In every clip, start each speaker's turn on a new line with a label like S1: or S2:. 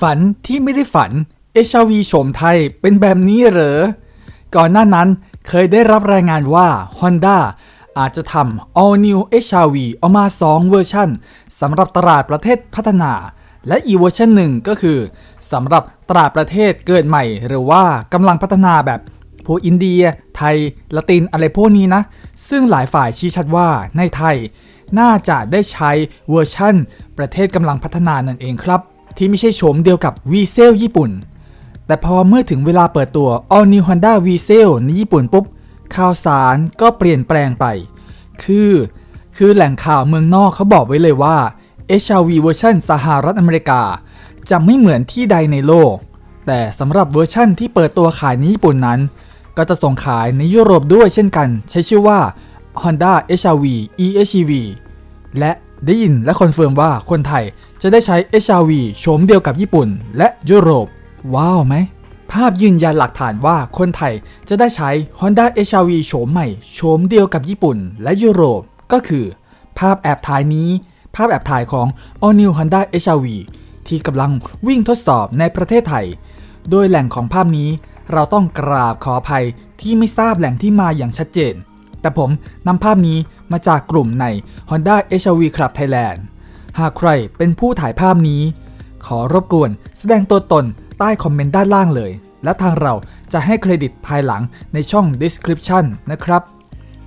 S1: ฝันที่ไม่ได้ฝัน HRV โฉมไทยเป็นแบบนี้เหรอ ก่อนหน้านั้นเคยได้รับรายงานว่า Honda อาจจะทำ All New HRV ออกมา 2 เวอร์ชันสำหรับตลาดประเทศพัฒนา และอีกเวอร์ชันหนึ่งก็คือสำหรับตลาดประเทศเกิดใหม่ หรือว่ากำลังพัฒนาแบบพวกอินเดีย ไทย ละตินอะไรพวกนี้นะ ซึ่งหลายฝ่ายชี้ชัดว่าในไทย น่าจะได้ใช้เวอร์ชั่น ประเทศกำลังพัฒนานั่นเองครับ ที่ไม่ใช่โฉมเดียวกับ v ีเซลญี่ปุ่น แต่พอเมื่อถึงเวลาเปิดตัว All New Honda v ีเซลในญี่ปุ่นปุ๊บ ข่าวสารก็เปลี่ยนแปลงไป คือ คือแหล่งข่าวเมืองนอกเขาบอกไว้เลยว่า HRV เวอร์ชันสหรัฐอเมริกา จะไม่เหมือนที่ใดในโลก แต่สำหรับเวอร์ชั่นที่เปิดตัวขายในญี่ปุ่นนั้น ก็จะส่งขายในยุโรปด้วยเช่นกัน ใช้ชื่อว่า Honda HRV EHEV และได้ยินและคอนเฟิร์มว่าคนไทย จะได้ใช้ HRV โฉมเดียวกับญี่ปุ่น และยุโรป ว้าวไหม ภาพยืนยันหลักฐานว่าคนไทยจะได้ใช้ Honda HRV โฉมใหม่โฉมเดียวกับญี่ปุ่น และยุโรป ก็คือ ภาพแอบถ่ายนี้ ภาพแอบถ่ายของ All New Honda HRV ที่กำลังวิ่งทดสอบในประเทศไทย โดยแหล่งของภาพนี้เราต้องกราบขออภัยที่ไม่ทราบแหล่งที่มาอย่างชัดเจน แต่ผมนำภาพนี้มาจากกลุ่มใน Honda HRV Club Thailand หากใครเป็นผู้ถ่ายภาพนี้ ขอรบกวนแสดงตัวตนใต้คอมเมนต์ด้านล่างเลย และทางเราจะให้เครดิตภายหลังในช่อง description นะครับ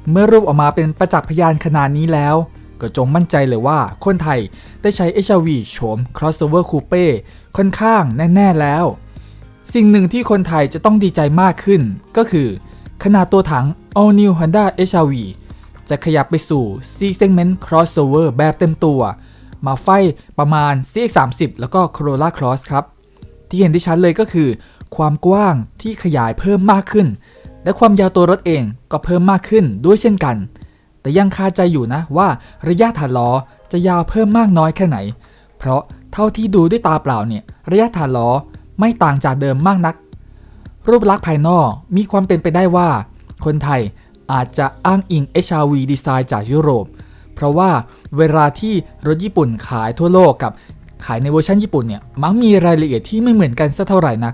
S1: เมื่อรูปออกมาเป็นประจักษ์พยานขนาดนี้แล้ว ก็จงมั่นใจเลยว่าคนไทยได้ใช้ HRV โฉม crossover coupe ค่อนข้างแน่ ๆ แล้ว สิ่งหนึ่งที่คนไทยจะต้องดีใจมากขึ้น ก็คือ ขนาดตัวถัง All New Honda HRV จะขยับไปสู่ C segment crossover แบบเต็มตัว มาไฟประมาณ CX30 แล้วก็ Corolla Cross ครับ ที่เห็นได้ชัดเลยก็คือ ความกว้างที่ขยายเพิ่มมากขึ้น และความยาวตัวรถเองก็เพิ่มมากขึ้นด้วยเช่นกัน แต่ยังคาใจอยู่นะว่าระยะฐานล้อจะยาวเพิ่มมากน้อยแค่ไหน เพราะเท่าที่ดูด้วยตาเปล่าเนี่ยระยะฐานล้อไม่ต่างจากเดิมมากนัก รูปลักษณ์ภายนอกมีความเป็นไปได้ว่า คนไทยอาจจะอ้างอิง HRV ดีไซน์จากยุโรป เพราะว่า เวลาที่รถญี่ปุ่นขายทั่วโลกกับขายในเวอร์ชันญี่ปุ่นเนี่ยมักมีรายละเอียดที่ไม่เหมือนกันสักเท่าไหร่นัก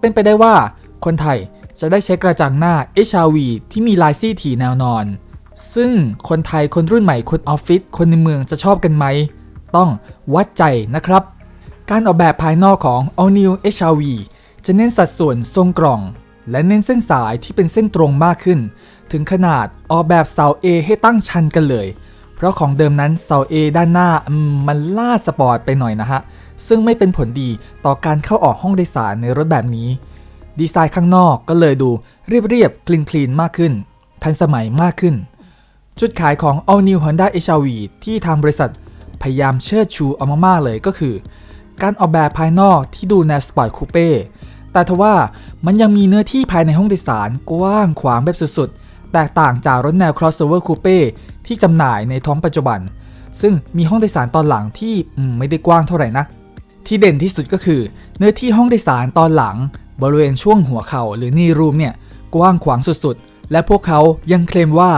S1: เป็นไปได้ว่าคนไทยจะได้ใช้กระจังหน้า HRV ที่มีลายซี่ถี่แนวนอน ซึ่งคนไทยคนรุ่นใหม่คนออฟฟิศคนในเมืองจะชอบกันไหม ต้องวัดใจนะครับ การออกแบบภายนอกของ All New HRV จะเน้นสัดส่วนทรงกล่อง และเน้นเส้นสายที่เป็นเส้นตรงมากขึ้น ถึงขนาดออกแบบเสา A ให้ตั้งชันกันเลย เพราะของเดิมนั้นเสา A ด้านหน้ามันล่าสปอร์ตไปหน่อยนะฮะ ซึ่งไม่เป็นผลดีต่อการเข้าออกห้องโดยสารในรถแบบนี้ ดีไซน์ข้างนอกก็เลยดูเรียบๆคลีนคลีนมากขึ้น ทันสมัยมากขึ้น จุดขายของ All New Honda HRV ที่ทางบริษัทพยายามเชิดชูเอามากๆเลยก็คือ การออกแบบภายนอกที่ดูแนวสปอร์ตคูเป้แต่ทว่ามันยังมีเนื้อที่ภายในห้องโดยสารกว้างขวางแบบสุดๆ แตกต่างจากรถแนว crossover coupe ที่จำหน่ายในท้องปัจจุบัน ซึ่งมีห้องโดยสารตอนหลังที่ไม่ได้กว้างเท่าไหร่นักที่เด่นที่สุดก็คือ เนื้อที่ห้องโดยสารตอนหลัง บริเวณช่วงหัวเข่าหรือนีรูมเนี่ยกว้างขวางสุดๆ และพวกเขายังเคลมว่า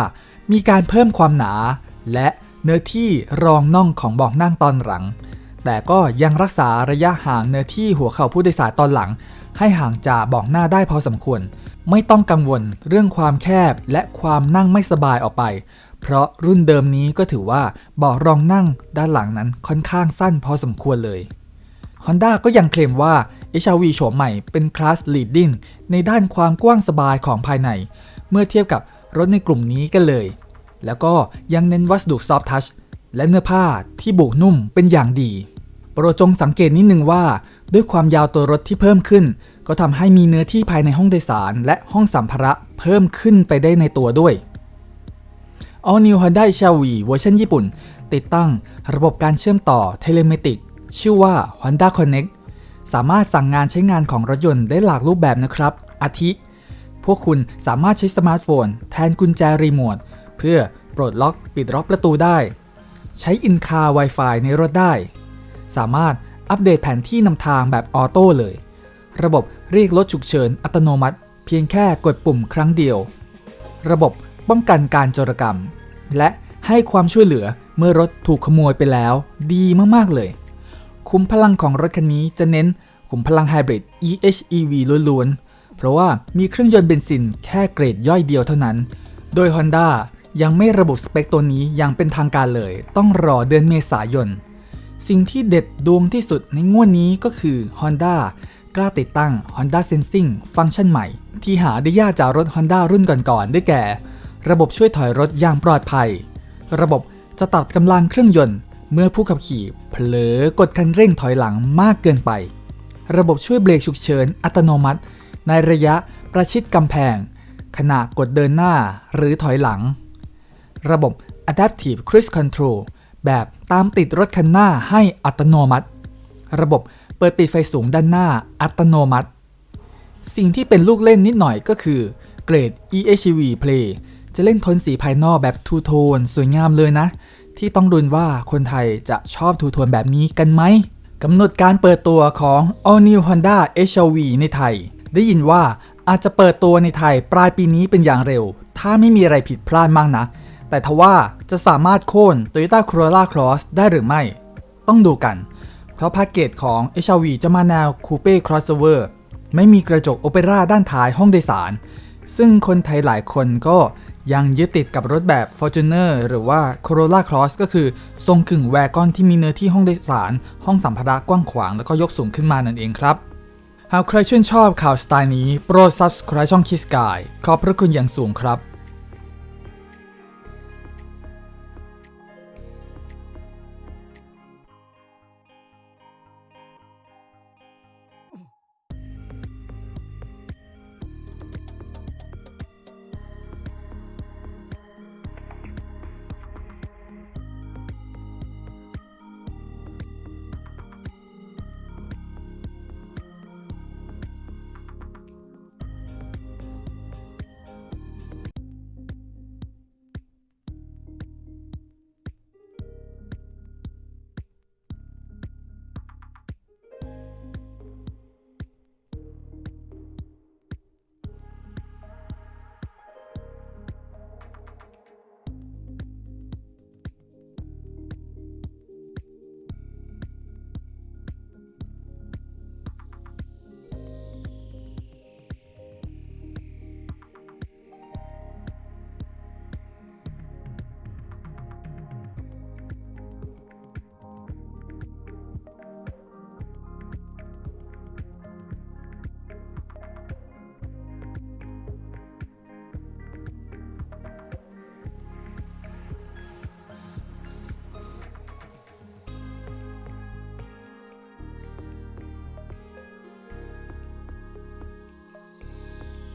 S1: มีการเพิ่มความหนา และเนื้อที่รองน่องของเบอกนั่งตอนหลัง แต่ก็ยังรักษาระยะห่างเนื้อที่หัวเข่าผู้โดยสารตอนหลัง ให้ห่างจากเบอกหน้าได้พอสมควร ไม่ต้องกังวลเรื่องความแคบและความนั่งไม่สบายออกไป เพราะรุ่นเดิมนี้ก็ถือว่าเบาะรองนั่งด้านหลังนั้นค่อนข้างสั้นพอสมควรเลย Honda ก็ยังเคลมว่า HRV โฉมใหม่เป็นคลาส leading ในด้านความกว้างสบายของภายใน เมื่อเทียบกับรถในกลุ่มนี้กันเลย แล้วก็ยังเน้นวัสดุ soft touch และเนื้อผ้าที่บุนุ่มเป็นอย่างดี โปรดจงสังเกตนิดนึงว่า ด้วยความยาวตัวรถที่เพิ่มขึ้น ก็ทำให้มีเนื้อที่ภายในห้องโดยสาร และห้องสัมภาระเพิ่มขึ้นไปได้ในตัวด้วย All New Honda HRV เวอร์ชันญี่ปุ่น ติดตั้งระบบการเชื่อมต่อเทเลเมติกชื่อว่า Honda Connect สามารถสั่งงานใช้งานของรถยนต์ได้หลากรูปแบบนะครับ อาทิ พวกคุณสามารถใช้สมาร์ทโฟน แทนกุญแจรีโมทเพื่อปลดล็อกปิดล็อกประตูได้ ใช้อินคา Wi-Fi ในรถได้ สามารถอัปเดตแผนที่นำทางแบบออโต้เลย ระบบ เรียกรถฉุกเฉินอัตโนมัติ เพียงแค่กดปุ่มครั้งเดียว ระบบป้องกันการโจรกรรม และให้ความช่วยเหลือเมื่อรถถูกขโมยไปแล้ว ดีมากๆเลย คุ้มพลังของรถคันนี้จะเน้นขุมพลังไฮบริด EHEV ล้วนๆ เพราะว่ามีเครื่องยนต์เบนซินแค่เกรดย่อยเดียวเท่านั้น โดย Honda ยังไม่ระบุสเปคตัวนี้อย่างเป็นทางการเลย ต้องรอเดือนเมษายน สิ่งที่เด็ดดวงที่สุดในงวดนี้ก็คือ Honda กล้าติดตั้ง Honda Sensing ฟังก์ชันใหม่ ที่หาได้ยากจากรถ Honda รุ่นก่อนๆได้แก่ ระบบช่วยถอยรถอย่างปลอดภัย ระบบจะตัดกำลังเครื่องยนต์ เมื่อผู้ขับขี่เผลอกดคันเร่งถอยหลังมากเกินไป ระบบช่วยเบรกฉุกเฉินอัตโนมัติ ในระยะประชิดกำแพง ขณะกดเดินหน้าหรือถอยหลัง ระบบ Adaptive Cruise Control แบบตามติดรถคันหน้าให้อัตโนมัติ ระบบ เปิดปิดไฟสูงด้านหน้าอัตโนมัติ สิ่งที่เป็นลูกเล่นนิดหน่อยก็คือเกรด e-hv Play จะเล่นทนสีภายนอกแบบทูโทนสวยงามเลยนะ ที่ต้องดุนว่าคนไทยจะชอบทูโทนแบบนี้กันไหมกำหนดการเปิดตัวของ All New Honda HRV ในไทย ได้ยินว่าอาจจะเปิดตัวในไทยปลายปีนี้เป็นอย่างเร็ว ถ้าไม่มีอะไรผิดพลาดมากนะ แต่ทว่าจะสามารถโค่น Toyota Corolla Cross ได้หรือไม่ ต้องดูกัน เพราะแพ็กเกจของ HRV จะมาแนว Coupe Crossover ไม่มีกระจกโอเปร่าด้านท้ายห้องโดยสาร ซึ่งคนไทยหลายคนก็ยังยึดติดกับรถแบบ Fortuner หรือว่า Corolla Cross ก็คือทรงกึ่งแวกอนที่มีเนื้อที่ห้องโดยสาร ห้องสัมภาระกว้างขวางแล้วก็ยกสูงขึ้นมานั่นเองครับ หากใครชื่นชอบข่าวสไตล์นี้ โปรด subscribe ช่อง Kiss Guy ขอบพระคุณอย่างสูงครับ